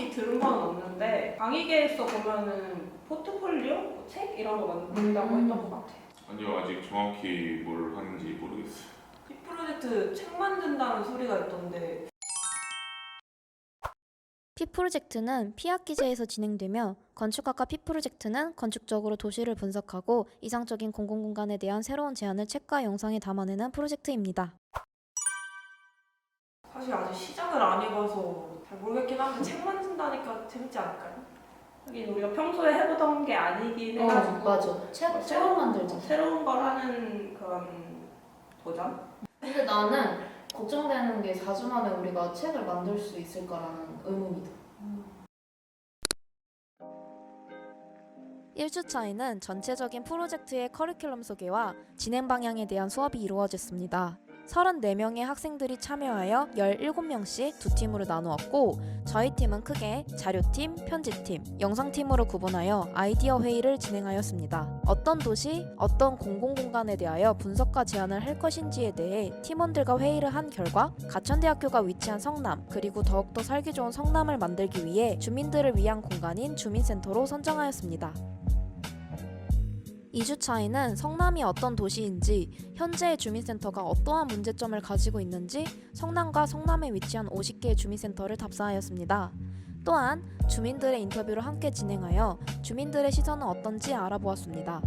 정확히 들은 건 없는데 강의계에서 보면은 포트폴리오, 뭐책 이런 거 만든다고 음. 했던 것 같아요. 아니요 아직 정확히 뭘 하는지 모르겠어요. 이 프로젝트 책 만든다는 소리가 있던데 피 프로젝트는 피학 기제에서 진행되며 건축학과 피 프로젝트는 건축적으로 도시를 분석하고 이상적인 공공 공간에 대한 새로운 제안을 책과 영상에 담아내는 프로젝트입니다. 사실 아직 시작을 안 해봐서 잘 모르겠긴 한데 책 만든다니까 재밌지 않을까요? 하긴 우리가 평소에 해보던 게 아니긴 해가지고 어, 맞아. 책뭐 새로 만들자. 새로운 걸 하는 그런 도전? 근데 나는 걱정되는 게 4주 만에 우리가 책을 만들 수 있을까라는 의문이다. 1주 차에는 전체적인 프로젝트의 커리큘럼 소개와 진행 방향에 대한 수업이 이루어졌습니다. 34명의 학생들이 참여하여 17명씩 두 팀으로 나누었고 저희 팀은 크게 자료팀, 편집팀, 영상팀으로 구분하여 아이디어 회의를 진행하였습니다. 어떤 도시, 어떤 공공공간에 대하여 분석과 제안을 할 것인지에 대해 팀원들과 회의를 한 결과 가천대학교가 위치한 성남 그리고 더욱더 살기 좋은 성남을 만들기 위해 주민들을 위한 공간인 주민센터로 선정하였습니다. 2주차에는 성남이 어떤 도시인지, 현재의 주민센터가 어떠한 문제점을 가지고 있는지, 성남과 성남에 위치한 50개의 주민센터를 답사하였습니다. 또한 주민들의 인터뷰를 함께 진행하여 주민들의 시선은 어떤지 알아보았습니다.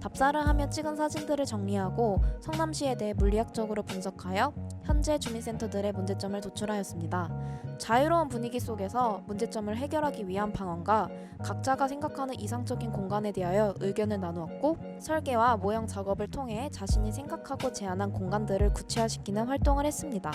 답사를 하며 찍은 사진들을 정리하고 성남시에 대해 물리학적으로 분석하여 현재 주민센터들의 문제점을 도출하였습니다. 자유로운 분위기 속에서 문제점을 해결하기 위한 방안과 각자가 생각하는 이상적인 공간에 대하여 의견을 나누었고 설계와 모형 작업을 통해 자신이 생각하고 제안한 공간들을 구체화시키는 활동을 했습니다.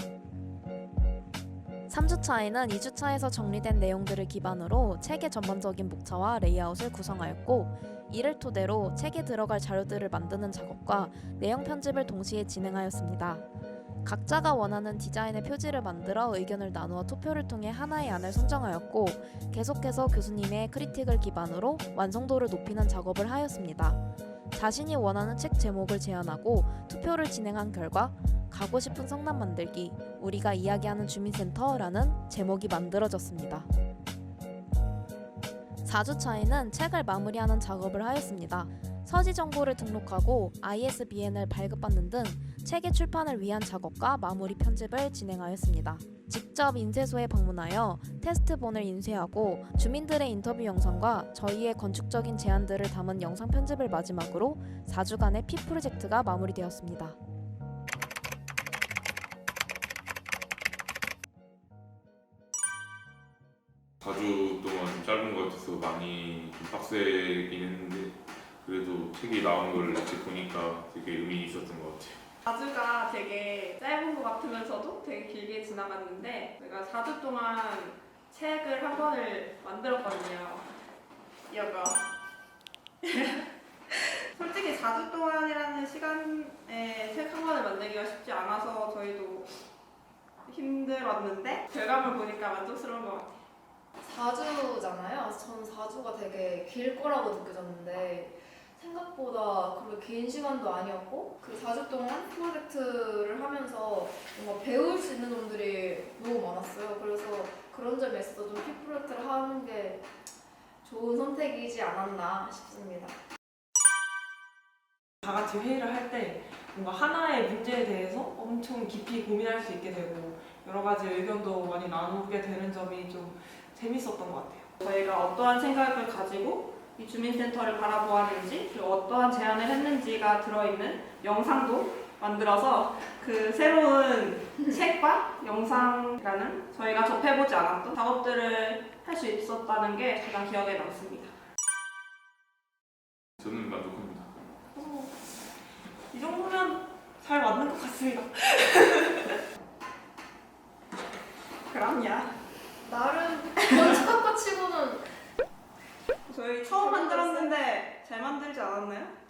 3주차에는 2주차에서 정리된 내용들을 기반으로 책의 전반적인 목차와 레이아웃을 구성하였고 이를 토대로 책에 들어갈 자료들을 만드는 작업과 내용 편집을 동시에 진행하였습니다. 각자가 원하는 디자인의 표지를 만들어 의견을 나누어 투표를 통해 하나의 안을 선정하였고 계속해서 교수님의 크리틱을 기반으로 완성도를 높이는 작업을 하였습니다. 자신이 원하는 책 제목을 제안하고 투표를 진행한 결과 가고 싶은 성남 만들기 우리가 이야기하는 주민센터라는 제목이 만들어졌습니다. 4주 차에는 책을 마무리하는 작업을 하였습니다. 서지 정보를 등록하고 ISBN을 발급받는 등 책의 출판을 위한 작업과 마무리 편집을 진행하였습니다. 직접 인쇄소에 방문하여 테스트본을 인쇄하고 주민들의 인터뷰 영상과 저희의 건축적인 제안들을 담은 영상 편집을 마지막으로 4주간의 피 프로젝트가 마무리되었습니다. 사주 동안 좀 짧은 것 같아서 많이 좀 빡세긴 했는데 그래도 책이 나온 걸 이렇게 보니까 되게 의미 있었던 것 같아요. 4주가 되게 짧은 것 같으면서도 되게 길게 지나갔는데 제가 4주 동안 책을 한 권을 만들었거든요. 이어가. 솔직히 4주 동안이라는 시간에 책 한 권을 만들기가 쉽지 않아서 저희도 힘들었는데 결과물 보니까 만족스러운 것 같아요. 4주잖아요. 저는 4주가 되게 길 거라고 느껴졌는데 생각보다 그렇게 긴 시간도 아니었고 그 4주 동안 프로젝트를 하면서 뭔가 배울 수 있는 점들이 너무 많았어요. 그래서 그런 점에 있어서 좀피 프로젝트를 하는 게 좋은 선택이지 않았나 싶습니다. 다 같이 회의를 할 때 뭔가 하나의 문제에 대해서 엄청 깊이 고민할 수 있게 되고 여러 가지 의견도 많이 나누게 되는 점이 좀 재밌었던 것 같아요. 저희가 어떠한 생각을 가지고 이 주민센터를 바라보았는지 그리고 어떠한 제안을 했는지가 들어있는 영상도 만들어서 그 새로운 책과 영상이라는 저희가 접해보지 않았던 작업들을 할 수 있었다는 게 가장 기억에 남습니다. 저는 만족합니다. 어, 이 정도면 잘 맞는 것 같습니다. 그럼요. 나름 건축학과 치고는 저희 처음 만들었는데 잘 만들지 않았나요?